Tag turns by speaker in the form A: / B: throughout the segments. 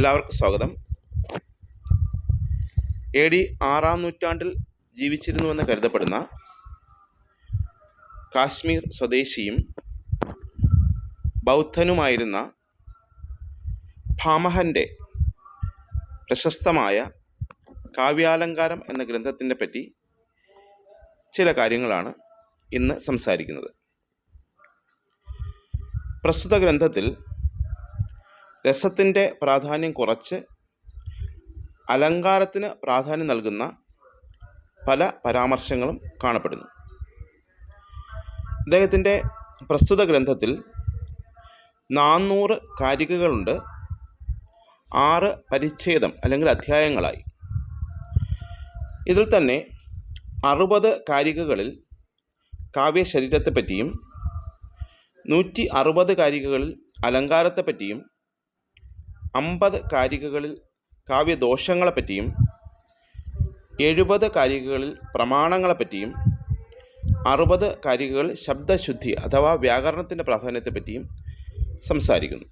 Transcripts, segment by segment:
A: എല്ലാവർക്കും സ്വാഗതം. A D ആറാം നൂറ്റാണ്ടിൽ ജീവിച്ചിരുന്നുവെന്ന് കരുതപ്പെടുന്ന കാശ്മീർ സ്വദേശിയും ബൗദ്ധനുമായിരുന്ന ഭാമഹന്റെ പ്രശസ്തമായ കാവ്യാലങ്കാരം എന്ന ഗ്രന്ഥത്തിനെ പറ്റി ചില കാര്യങ്ങളാണ് ഇന്ന് സംസാരിക്കുന്നത്. പ്രസ്തുത ഗ്രന്ഥത്തിൽ രസത്തിന്റെ പ്രാധാന്യം കുറച്ച് അലങ്കാരത്തിന് പ്രാധാന്യം നൽകുന്ന പല പരാമർശങ്ങളും കാണപ്പെടുന്നു. അദ്ദേഹത്തിന്റെ പ്രസ്തുത ഗ്രന്ഥത്തിൽ നാന്നൂറ് കാരികകളുണ്ട്. ആറ് പരിച്ഛേദം അല്ലെങ്കിൽ അധ്യായങ്ങളായി. ഇതിൽ തന്നെ അറുപത് കാരികകളിൽ കാവ്യശരീരത്തെപ്പറ്റിയും നൂറ്റി അറുപത് കാരികകളിൽ അലങ്കാരത്തെപ്പറ്റിയും അമ്പത് കാരികകളിൽ കാവ്യദോഷങ്ങളെപ്പറ്റിയും എഴുപത് കാരികകളിൽ പ്രമാണങ്ങളെപ്പറ്റിയും അറുപത് കാരികകൾ ശബ്ദശുദ്ധി അഥവാ വ്യാകരണത്തിന്റെ പ്രാധാന്യത്തെപ്പറ്റിയും സംസാരിക്കുന്നു.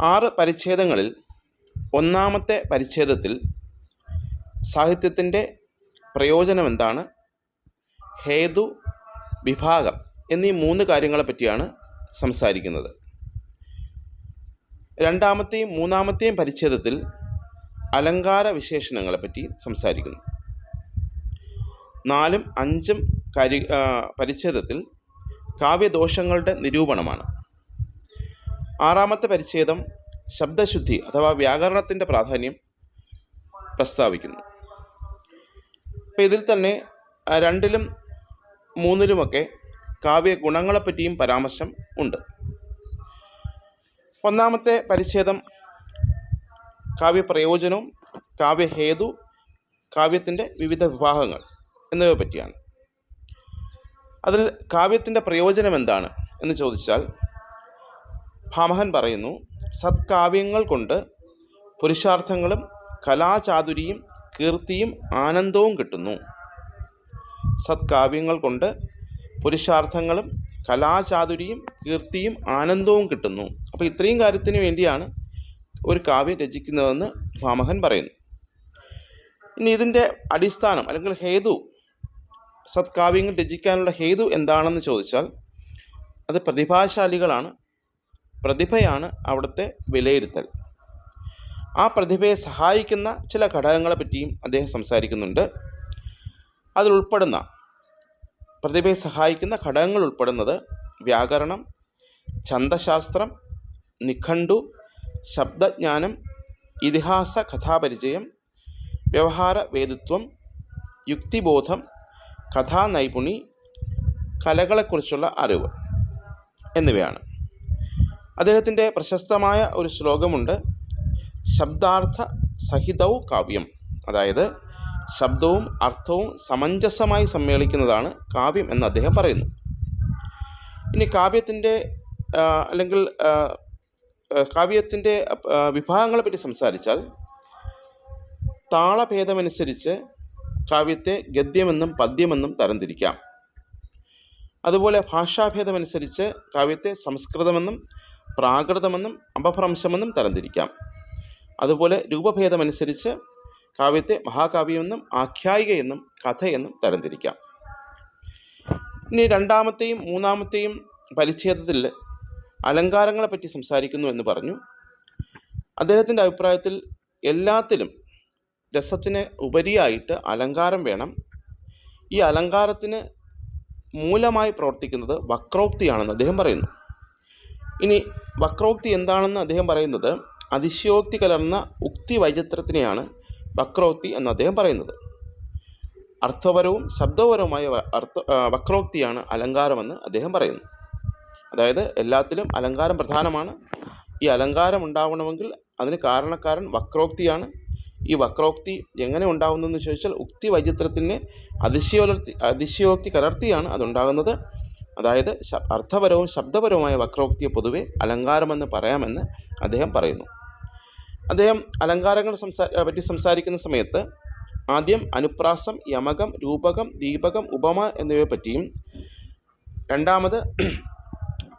A: ആറ് പരിച്ഛേദങ്ങളിൽ ഒന്നാമത്തെ പരിച്ഛേദത്തിൽ സാഹിത്യത്തിന്റെ പ്രയോജനം എന്താണ്? ഹേതു വിഭാഗം എന്നീ മൂന്ന് കാര്യങ്ങളെപ്പറ്റിയാണ് സംസാരിക്കുന്നത്. രണ്ടാമത്തെയും മൂന്നാമത്തെയും പരിച്ഛേദത്തിൽ അലങ്കാര വിശേഷണങ്ങളെപ്പറ്റി സംസാരിക്കുന്നു. നാലും അഞ്ചും കരി പരിച്ഛേദത്തിൽ കാവ്യദോഷങ്ങളുടെ നിരൂപണമാണ്. ആറാമത്തെ പരിച്ഛേദം ശബ്ദശുദ്ധി അഥവാ വ്യാകരണത്തിന്റെ പ്രാധാന്യം പ്രസ്താവിക്കുന്നു. അപ്പം ഇതിൽ തന്നെ രണ്ടിലും മൂന്നിലുമൊക്കെ കാവ്യ ഗുണങ്ങളെപ്പറ്റിയും പരാമർശം ഉണ്ട്. ഒന്നാമത്തെ പരിച്ഛേദം കാവ്യപ്രയോജനവും കാവ്യഹേതു കാവ്യത്തിന്റെ വിവിധ വിഭാഗങ്ങൾ എന്നിവയെ പറ്റിയാണ്. അതിൽ കാവ്യത്തിന്റെ പ്രയോജനം എന്താണ് എന്ന് ചോദിച്ചാൽ ഭാമഹൻ പറയുന്നു സത്കാവ്യങ്ങൾ കൊണ്ട് പുരുഷാർത്ഥങ്ങളും കലാചാതുരിയും കീർത്തിയും ആനന്ദവും കിട്ടുന്നു. സത്കാവ്യങ്ങൾ കൊണ്ട് പുരുഷാർത്ഥങ്ങളും കലാചാതുരിയും കീർത്തിയും ആനന്ദവും കിട്ടുന്നു. അപ്പോൾ ഇത്രയും കാര്യത്തിന് വേണ്ടിയാണ് ഒരു കാവ്യം രചിക്കുന്നതെന്ന് ഭാമഹൻ പറയുന്നു. ഇനി ഇതിന്റെ അടിസ്ഥാനം അല്ലെങ്കിൽ ഹേതു സത്കാവ്യങ്ങൾ രചിക്കാനുള്ള ഹേതു എന്താണെന്ന് ചോദിച്ചാൽ അത് പ്രതിഭാശാലികളാണ്. പ്രതിഭയാണ് അവിടുത്തെ വിലയിരുത്തൽ. ആ പ്രതിഭയെ സഹായിക്കുന്ന ചില ഘടകങ്ങളെ പറ്റിയും അദ്ദേഹം സംസാരിക്കുന്നുണ്ട്. അതിൽ ഉൾപ്പെടുന്ന പ്രതിഭയെ സഹായിക്കുന്ന ഘടകങ്ങൾ ഉൾപ്പെടുന്നത് വ്യാകരണം ഛന്ദശാസ്ത്രം നിഖണ്ഡു ശബ്ദജ്ഞാനം ഇതിഹാസ കഥാപരിചയം വ്യവഹാര വേദിത്വം യുക്തിബോധം കഥാനൈപുണി കലകളെക്കുറിച്ചുള്ള അറിവ് എന്നിവയാണ്. അദ്ദേഹത്തിന്റെ പ്രശസ്തമായ ഒരു ശ്ലോകമുണ്ട് ശബ്ദാർത്ഥ സഹിതവും കാവ്യം. അതായത് ശബ്ദവും അർത്ഥവും സമഞ്ജസമായി സമ്മേളിക്കുന്നതാണ് കാവ്യം എന്ന് അദ്ദേഹം പറയുന്നു. ഇനി കാവ്യത്തിന്റെ അല്ലെങ്കിൽ കാവ്യത്തിന്റെ വിഭാഗങ്ങളെ വിഭാഗങ്ങളെപ്പറ്റി സംസാരിച്ചാൽ താളഭേദമനുസരിച്ച് കാവ്യത്തെ ഗദ്യമെന്നും പദ്യമെന്നും തരംതിരിക്കാം. അതുപോലെ ഭാഷാഭേദമനുസരിച്ച് കാവ്യത്തെ സംസ്കൃതമെന്നും പ്രാകൃതമെന്നും അപഭ്രംശമെന്നും തരംതിരിക്കാം. അതുപോലെ രൂപഭേദമനുസരിച്ച് കാവ്യത്തെ മഹാകാവ്യമെന്നും ആഖ്യായികയെന്നും കഥയെന്നും തരംതിരിക്കാം. ഇനി രണ്ടാമത്തെയും മൂന്നാമത്തെയും പരിച്ഛേദത്തിൽ അലങ്കാരങ്ങളെപ്പറ്റി സംസാരിക്കുന്നു എന്ന് പറഞ്ഞു. അദ്ദേഹത്തിന്റെ അഭിപ്രായത്തിൽ എല്ലാത്തിലും രസത്തിന് ഉപരിയായിട്ട് അലങ്കാരം വേണം. ഈ അലങ്കാരത്തിന് മൂലമായി പ്രവർത്തിക്കുന്നത് വക്രോക്തിയാണെന്ന് അദ്ദേഹം പറയുന്നു. ഇനി വക്രോക്തി എന്താണെന്ന് അദ്ദേഹം പറയുന്നത് അതിശയോക്തി കലർന്ന ഉക്തി വൈചിത്രത്തിനെയാണ് വക്രോക്തി എന്ന് അദ്ദേഹം പറയുന്നത്. അർത്ഥപരവും ശബ്ദപരവുമായ അർത്ഥ വക്രോക്തിയാണ് അലങ്കാരമെന്ന് അദ്ദേഹം പറയുന്നു. അതായത് എല്ലാത്തിലും അലങ്കാരം പ്രധാനമാണ്. ഈ അലങ്കാരം ഉണ്ടാവണമെങ്കിൽ അതിന് കാരണക്കാരൻ വക്രോക്തിയാണ്. ഈ വക്രോക്തി എങ്ങനെ ഉണ്ടാകുന്നതെന്ന് ചോദിച്ചാൽ ഉക്തി വൈചിത്രത്തിന്റെ അതിശയോക്തി അതിശയോക്തി കലർത്തിയാണ് അതുണ്ടാകുന്നത്. അതായത് അർത്ഥപരവും ശബ്ദപരവുമായ വക്രോക്തിയെ പൊതുവെ അലങ്കാരമെന്ന് പറയാമെന്ന് അദ്ദേഹം പറയുന്നു. അദ്ദേഹം അലങ്കാരങ്ങൾ സംസാ പറ്റി സംസാരിക്കുന്ന സമയത്ത് ആദ്യം അനുപ്രാസം യമകം രൂപകം ദീപകം ഉപമ എന്നിവയെ പറ്റിയും രണ്ടാമത്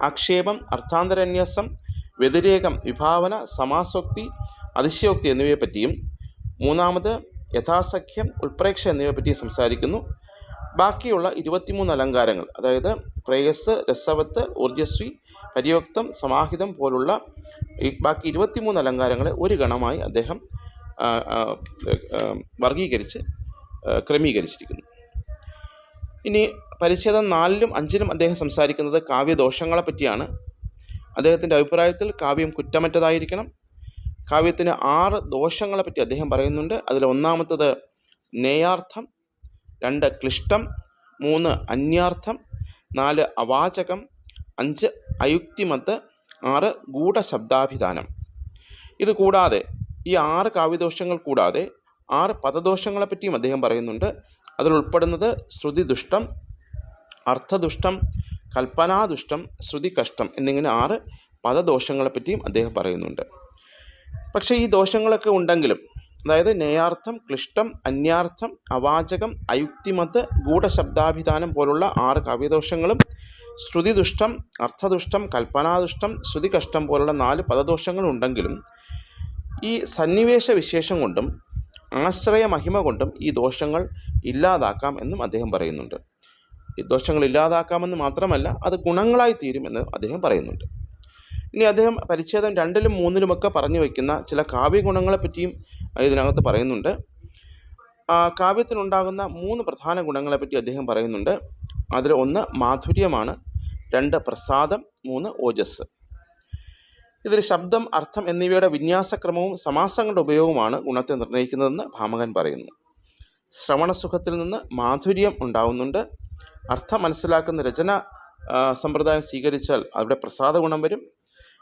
A: ആക്ഷേപം അർത്ഥാന്തരന്യാസം വ്യതിരേകം വിഭാവന സമാസോക്തി അതിശയോക്തി എന്നിവയെപ്പറ്റിയും മൂന്നാമത് യഥാസഖ്യം ഉൾപ്രേക്ഷ എന്നിവയെപ്പറ്റി സംസാരിക്കുന്നു. ബാക്കിയുള്ള ഇരുപത്തിമൂന്ന് അലങ്കാരങ്ങൾ അതായത് പ്രേയസ് രസവത്ത് ഊർജസ്വി പര്യോക്തം സമാഹിതം പോലുള്ള ബാക്കി ഇരുപത്തിമൂന്ന് അലങ്കാരങ്ങളെ ഒരു ഗണമായി അദ്ദേഹം വർഗീകരിച്ച് ക്രമീകരിച്ചിരിക്കുന്നു. ഇനി പരിച്ഛേദം നാലിലും അഞ്ചിലും അദ്ദേഹം സംസാരിക്കുന്നത് കാവ്യദോഷങ്ങളെ പറ്റിയാണ്. അദ്ദേഹത്തിന്റെ അഭിപ്രായത്തിൽ കാവ്യം കുറ്റമറ്റതായിരിക്കണം. കാവ്യത്തിന് ആറ് ദോഷങ്ങളെപ്പറ്റി അദ്ദേഹം പറയുന്നുണ്ട്. അതിൽ ഒന്നാമത്തത് നേയാർത്ഥം രണ്ട് ക്ലിഷ്ടം മൂന്ന് അന്യാർത്ഥം നാല് അവാചകം അഞ്ച് അയുക്തിമത്ത് ആറ് ഗൂഢശബ്ദാഭിധാനം. ഇത് കൂടാതെ ഈ ആറ് കാവ്യദോഷങ്ങൾ കൂടാതെ ആറ് പദദോഷങ്ങളെപ്പറ്റിയും അദ്ദേഹം പറയുന്നുണ്ട്. അതിലുൾപ്പെടുന്നത് ശ്രുതിദുഷ്ടം അർത്ഥദുഷ്ടം കൽപ്പനാദുഷ്ടം ശ്രുതി കഷ്ടം എന്നിങ്ങനെ ആറ് പദദോഷങ്ങളെപ്പറ്റിയും അദ്ദേഹം പറയുന്നുണ്ട്. പക്ഷേ ഈ ദോഷങ്ങളൊക്കെ ഉണ്ടെങ്കിലും അതായത് നേയാർത്ഥം ക്ലിഷ്ടം അന്യാർത്ഥം അവാചകം അയുക്തിമത്ത് ഗൂഢശബ്ദാഭിധാനം പോലുള്ള ആറ് കവിദോഷങ്ങളും ശ്രുതിദുഷ്ടം അർത്ഥദുഷ്ടം കൽപ്പനാദുഷ്ടം ശ്രുതി കഷ്ടം പോലുള്ള നാല് പദദോഷങ്ങളുണ്ടെങ്കിലും ഈ സന്നിവേശ വിശേഷം കൊണ്ടും ആശ്രയമഹിമ കൊണ്ടും ഈ ദോഷങ്ങൾ ഇല്ലാതാക്കാം എന്നും അദ്ദേഹം പറയുന്നുണ്ട്. ഈ ദോഷങ്ങൾ ഇല്ലാതാക്കാമെന്ന് മാത്രമല്ല അത് ഗുണങ്ങളായി തീരുമെന്ന് അദ്ദേഹം പറയുന്നുണ്ട്. ഇനി അദ്ദേഹം പരിച്ഛേദം രണ്ടിലും മൂന്നിലുമൊക്കെ പറഞ്ഞു വയ്ക്കുന്ന ചില കാവ്യഗുണങ്ങളെ പറ്റിയും ഇതിനകത്ത് പറയുന്നുണ്ട്. കാവ്യത്തിനുണ്ടാകുന്ന മൂന്ന് പ്രധാന ഗുണങ്ങളെപ്പറ്റി അദ്ദേഹം പറയുന്നുണ്ട്. അതിൽ ഒന്ന് മാധുര്യമാണ് രണ്ട് പ്രസാദം മൂന്ന് ഓജസ്. ഇതിൽ ശബ്ദം അർത്ഥം എന്നിവയുടെ വിന്യാസക്രമവും സമാസങ്ങളുടെ ഉപയോഗവുമാണ് ഗുണത്തെ നിർണയിക്കുന്നതെന്ന് ഭാമകൻ പറയുന്നു. ശ്രവണസുഖത്തിൽ നിന്ന് മാധുര്യം ഉണ്ടാകുന്നുണ്ട് അർത്ഥം മനസ്സിലാക്കുന്ന രചന സമ്പ്രദായം സ്വീകരിച്ചാൽ അവിടെ പ്രസാദ ഗുണം വരും.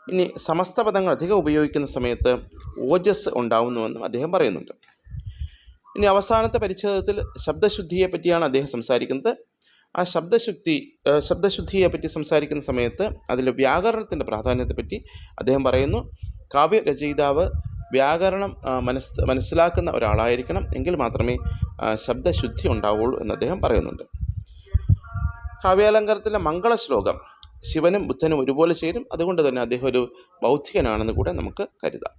A: ഇനി സമസ്ത പദങ്ങൾ അധികം ഉപയോഗിക്കുന്ന സമയത്ത് ഓജസ് ഉണ്ടാവുന്നുവെന്നും അദ്ദേഹം പറയുന്നുണ്ട്. ഇനി അവസാനത്തെ പരിച്ഛേദത്തിൽ ശബ്ദശുദ്ധിയെ പറ്റിയാണ് അദ്ദേഹം സംസാരിക്കുന്നത്. ആ ശബ്ദശുദ്ധി ശബ്ദശുദ്ധിയെ പറ്റി സംസാരിക്കുന്ന സമയത്ത് അതിൽ വ്യാകരണത്തിന്റെ പ്രാധാന്യത്തെപ്പറ്റി അദ്ദേഹം പറയുന്നു. കാവ്യ കാവ്യരചയിതാവ് വ്യാകരണം മനസ് മനസ്സിലാക്കുന്ന ഒരാളായിരിക്കണം എങ്കിൽ മാത്രമേ ശബ്ദശുദ്ധി ഉണ്ടാവുള്ളൂ എന്ന് അദ്ദേഹം പറയുന്നുണ്ട്. കാവ്യാലങ്കാരത്തിലെ മംഗളശ്ലോകം ശിവനും ബുദ്ധനും ഒരുപോലെ ചേരും. അതുകൊണ്ട് തന്നെ അദ്ദേഹം ഒരു ബൗദ്ധികനാണെന്ന് കൂടെ നമുക്ക് കരുതാം.